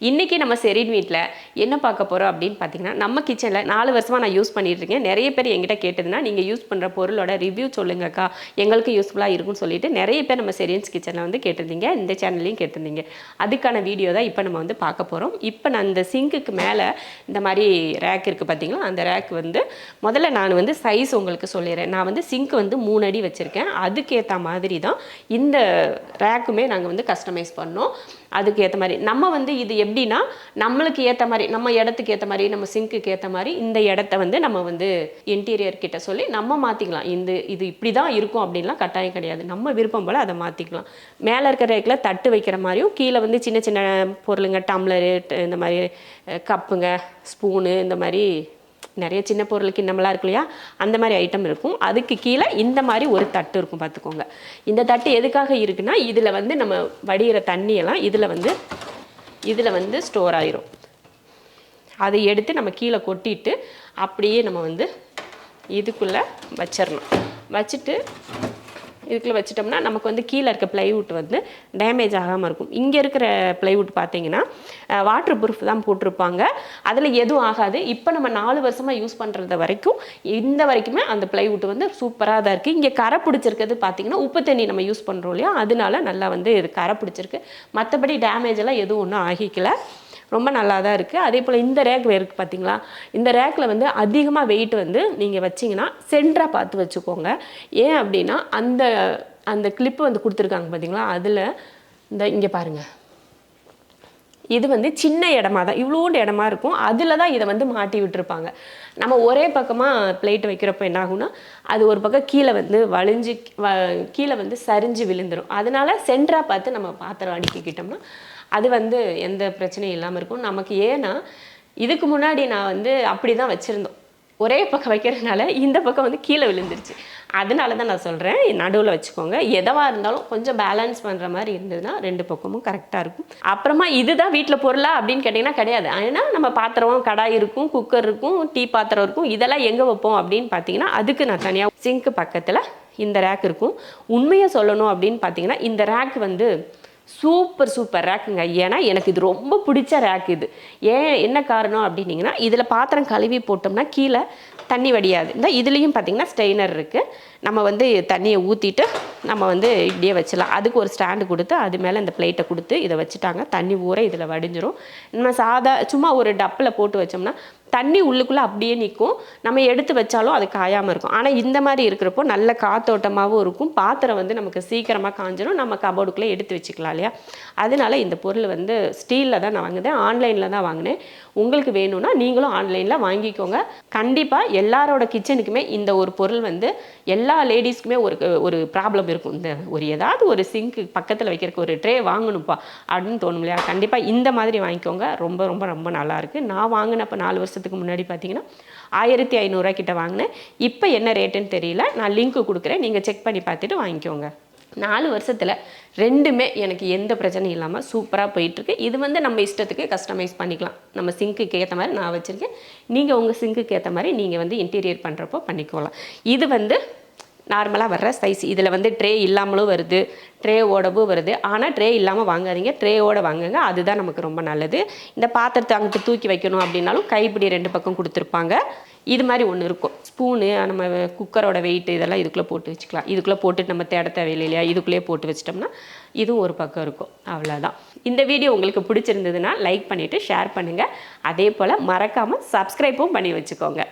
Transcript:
இன்றைக்கி நம்ம செரின் வீட்டில் என்ன பார்க்க போகிறோம் அப்படின்னு பார்த்தீங்கன்னா நம்ம கிச்சனில் நாலு வருஷமாக நான் யூஸ் பண்ணிகிட்ருக்கேன் நிறைய பேர் எங்கிட்ட கேட்டதுன்னா நீங்கள் யூஸ் பண்ணுற பொருளோட ரிவ்யூ சொல்லுங்கக்கா. எங்களுக்கு யூஸ்ஃபுல்லாக இருக்கும்னு சொல்லிட்டு நிறைய பேர் நம்ம செரியன்ஸ் கிச்சனில் வந்து கேட்டிருந்தீங்க. இந்த சேனல்லையும் கேட்டிருந்தீங்க. அதுக்கான வீடியோ தான் இப்போ நம்ம வந்து பார்க்க போகிறோம் இப்போ நான் இந்த சிங்க்குக்கு மேலே இந்த மாதிரி ரேக் இருக்குது பார்த்தீங்களா? அந்த ரேக் வந்து முதல்ல நான் வந்து சைஸ் உங்களுக்கு சொல்லிடுறேன். நான் வந்து சிங்க் வந்து மூணு அடி வச்சுருக்கேன். அதுக்கேற்ற மாதிரி தான் இந்த ரேக்குமே நாங்கள் வந்து கஸ்டமைஸ் பண்ணோம். அதுக்கு ஏற்ற மாதிரி நம்ம வந்து இது எப்படின்னா நம்மளுக்கு ஏற்ற மாதிரி நம்ம இடத்துக்கு ஏற்ற மாதிரி நம்ம சிங்க்குக்கு ஏற்ற மாதிரி இந்த இடத்த வந்து நம்ம வந்து இன்டீரியர் கிட்ட சொல்லி நம்ம மாற்றிக்கலாம் இந்த இது இப்படி தான் இருக்கும் அப்படின்லாம் கட்டாயம் கிடையாது. நம்ம விருப்பம் போல் அதை மாற்றிக்கலாம் மேலே இருக்கிற ரேக்கில் தட்டு வைக்கிற மாதிரியும் கீழே வந்து சின்ன சின்ன பொருளுங்க டம்ளரு இந்த மாதிரி கப்புங்க ஸ்பூனு இந்த மாதிரி நிறைய சின்ன பொருளுக்கு இன்னமெல்லாம் இருக்கு இல்லையா? அந்த மாதிரி ஐட்டம் இருக்கும். அதுக்கு கீழே இந்த மாதிரி ஒரு தட்டு இருக்கும் பார்த்துக்கோங்க. இந்த தட்டு எதுக்காக இருக்குன்னா இதில் வந்து நம்ம வடிகிற தண்ணியெல்லாம் இதில் வந்து இதில் வந்து ஸ்டோர் ஆயிரும். அதை எடுத்து நம்ம கீழே கொட்டிட்டு அப்படியே நம்ம வந்து இதுக்குள்ளே வச்சிடணும். வச்சுட்டு இதுக்குள்ளே வச்சிட்டோம்னா நமக்கு வந்து கீழே இருக்க ப்ளைவுட் வந்து டேமேஜ் ஆகாமல் இருக்கும். இங்கே இருக்கிற ப்ளைவுட் பார்த்தீங்கன்னா வாட்டர் ப்ரூஃப் தான் போட்டிருப்பாங்க. அதில் எதுவும் ஆகாது. இப்போ நம்ம நாலு வருஷமாக யூஸ் பண்ணுறது வரைக்கும் இந்த வரைக்குமே அந்த ப்ளைவுட் வந்து சூப்பராக தான் இருக்குது இங்கே கரை பிடிச்சிருக்கிறது பார்த்தீங்கன்னா உப்பு தண்ணி நம்ம யூஸ் பண்ணுறோம் இல்லையா? அதனால நல்லா வந்து இது கரை பிடிச்சிருக்கு. மற்றபடி டேமேஜ் எல்லாம் எதுவும் ஒன்றும் ஆகிக்கல. ரொம்ப நல்லா தான் இருக்குது அதே போல் இந்த ரேக் இருக்குது பார்த்தீங்களா இந்த ரேக்கில் வந்து அதிகமாக வெயிட் வந்து நீங்கள் வச்சிங்கன்னா சென்டராக பார்த்து வச்சுக்கோங்க. ஏன் அப்படின்னா அந்த அந்த கிளிப்பு வந்து கொடுத்துருக்காங்க பார்த்தீங்களா அதில் இந்த இங்கே பாருங்கள் இது வந்து சின்ன இடமா தான் இவ்வளோண்டு இடமா இருக்கும். அதில் தான் இதை வந்து மாட்டி விட்டுருப்பாங்க. நம்ம ஒரே பக்கமாக பிளேட் வைக்கிறப்ப என்ன ஆகும்னா அது ஒரு பக்கம் கீழே வந்து வளைஞ்சு வ கீழே வந்து சரிஞ்சு விழுந்துரும். அதனால சென்டராக பார்த்து நம்ம பாத்திரம் அடுக்கிக்கிட்டோம்னா அது வந்து எந்த பிரச்சனையும் இல்லாமல் இருக்கும். நமக்கு ஏன்னா இதுக்கு முன்னாடி நான் வந்து அப்படி தான் வச்சுருந்தோம். ஒரே பக்கம் வைக்கிறதுனால இந்த பக்கம் வந்து கீழே விழுந்துருச்சு. அதனால தான் நான் சொல்கிறேன் நடுவில் வச்சுக்கோங்க. எதவாக இருந்தாலும் கொஞ்சம் பேலன்ஸ் பண்ணுற மாதிரி இருந்ததுன்னா ரெண்டு பக்கமும் கரெக்டாக இருக்கும். அப்புறமா இதுதான் வீட்டில் பொருளா அப்படின்னு கேட்டிங்கன்னா கிடையாது. ஏன்னா நம்ம பாத்திரம் கடாய் இருக்கும் குக்கர் இருக்கும் டீ பாத்திரம் இருக்கும். இதெல்லாம் எங்கே வைப்போம் அப்படின்னு பார்த்தீங்கன்னா அதுக்கு நான் தனியாக சிங்க்கு பக்கத்தில் இந்த ரேக் இருக்கும். உண்மையை சொல்லணும் அப்படின்னு பார்த்தீங்கன்னா இந்த ரேக் வந்து சூப்பர் சூப்பர் ரேக்குங்க ஏன்னா எனக்கு இது ரொம்ப பிடிச்ச ரேக் இது. ஏன் என்ன காரணம் அப்படின்னீங்கன்னா இதில் பாத்திரம் கழுவி போட்டோம்னா கீழே தண்ணி வடியாது. இந்த இதுலேயும் பார்த்திங்கன்னா ஸ்டெய்னர் இருக்குது நம்ம வந்து தண்ணியை ஊற்றிட்டு நம்ம வந்து இப்படியே வச்சிடலாம். அதுக்கு ஒரு ஸ்டாண்டு கொடுத்து அது மேலே இந்த பிளேட்டை கொடுத்து இதை வச்சுட்டாங்க. தண்ணி ஊற இதில் வடிஞ்சிரும். நம்ம சாதா சும்மா ஒரு டப்பில் போட்டு வச்சோம்னா தண்ணி உள்ளுக்குள்ளே அப்படியே நிற்கும் நம்ம எடுத்து வச்சாலும் அது காயாமல் இருக்கும். ஆனால் இந்த மாதிரி இருக்கிறப்போ நல்ல காத்தோட்டமாகவும் இருக்கும். பாத்திரம் வந்து நமக்கு சீக்கிரமாக காஞ்சிடும் நம்ம கபோர்டுக்குள்ளே எடுத்து வச்சுக்கலாம் இல்லையா? அதனால இந்த பொருள் வந்து ஸ்டீலில் தான் நான் வாங்கினேன். ஆன்லைனில் தான் வாங்கினேன். உங்களுக்கு வேணும்னா நீங்களும் ஆன்லைனில் வாங்கிக்கோங்க. கண்டிப்பாக எல்லாரோட கிச்சனுக்குமே இந்த ஒரு பொருள் வந்து எல்லா லேடிஸ்க்குமே ஒரு ஒரு ப்ராப்ளம் இருக்கும். இந்த ஒரு ஏதாவது ஒரு சிங்க்கு பக்கத்தில் வைக்கிறதுக்கு ஒரு ட்ரே வாங்கணும்ப்பா அப்படின்னு தோணும் இல்லையா? கண்டிப்பாக இந்த மாதிரி வாங்கிக்கோங்க. ரொம்ப ரொம்ப ரொம்ப நல்லாயிருக்கு நான் வாங்கினப்போ நாலு வருஷத்துக்கு முன்னாடி பார்த்தீங்கன்னா ஆயிரத்தி ஐநூறுரூவா கிட்ட வாங்கினேன். இப்போ என்ன ரேட்டுன்னு தெரியல. நான் லிங்க்கு கொடுக்குறேன். நீங்கள் செக் பண்ணி பார்த்துட்டு வாங்கிக்கோங்க. நாலு வருஷத்தில் ரெண்டுமே எனக்கு எந்த பிரச்சனையும் இல்லாமல் சூப்பராக போயிட்டுருக்கு. இது வந்து நம்ம இஷ்டத்துக்கு கஸ்டமைஸ் பண்ணிக்கலாம். நம்ம சிங்க்குக்கு ஏற்ற மாதிரி நான் வச்சுருக்கேன். நீங்கள் உங்கள் சிங்க்குக்கு ஏற்ற மாதிரி நீங்கள் வந்து இன்டீரியர் பண்ணுறப்போ பண்ணிக்கோலாம். இது வந்து நார்மலாக வர்ற சைஸ் இதில் வந்து ட்ரே இல்லாமலும் வருது. ட்ரே ஓடவும் வருது. ஆனால் ட்ரே இல்லாமல் வாங்காதீங்க. ட்ரேயோடு வாங்குங்க. அதுதான் நமக்கு ரொம்ப நல்லது. இந்த பாத்திரத்தை அங்கிட்டு தூக்கி வைக்கணும் அப்படின்னாலும் கைப்பிடி ரெண்டு பக்கம் கொடுத்துருப்பாங்க. இது மாதிரி ஒன்று இருக்கும். ஸ்பூனு நம்ம குக்கரோட வெயிட் இதெல்லாம் இதுக்குள்ளே போட்டு வச்சுக்கலாம். இதுக்குள்ளே போட்டு நம்ம தேட தேவையில்லை இல்லையா? இதுக்குள்ளேயே போட்டு வச்சிட்டோம்னா இதுவும் ஒரு பக்கம் இருக்கும். அவ்வளோதான் இந்த வீடியோ உங்களுக்கு பிடிச்சிருந்ததுன்னா லைக் பண்ணிவிட்டு ஷேர் பண்ணுங்கள் அதே போல் மறக்காமல் சப்ஸ்கிரைப்பும் பண்ணி வச்சுக்கோங்க.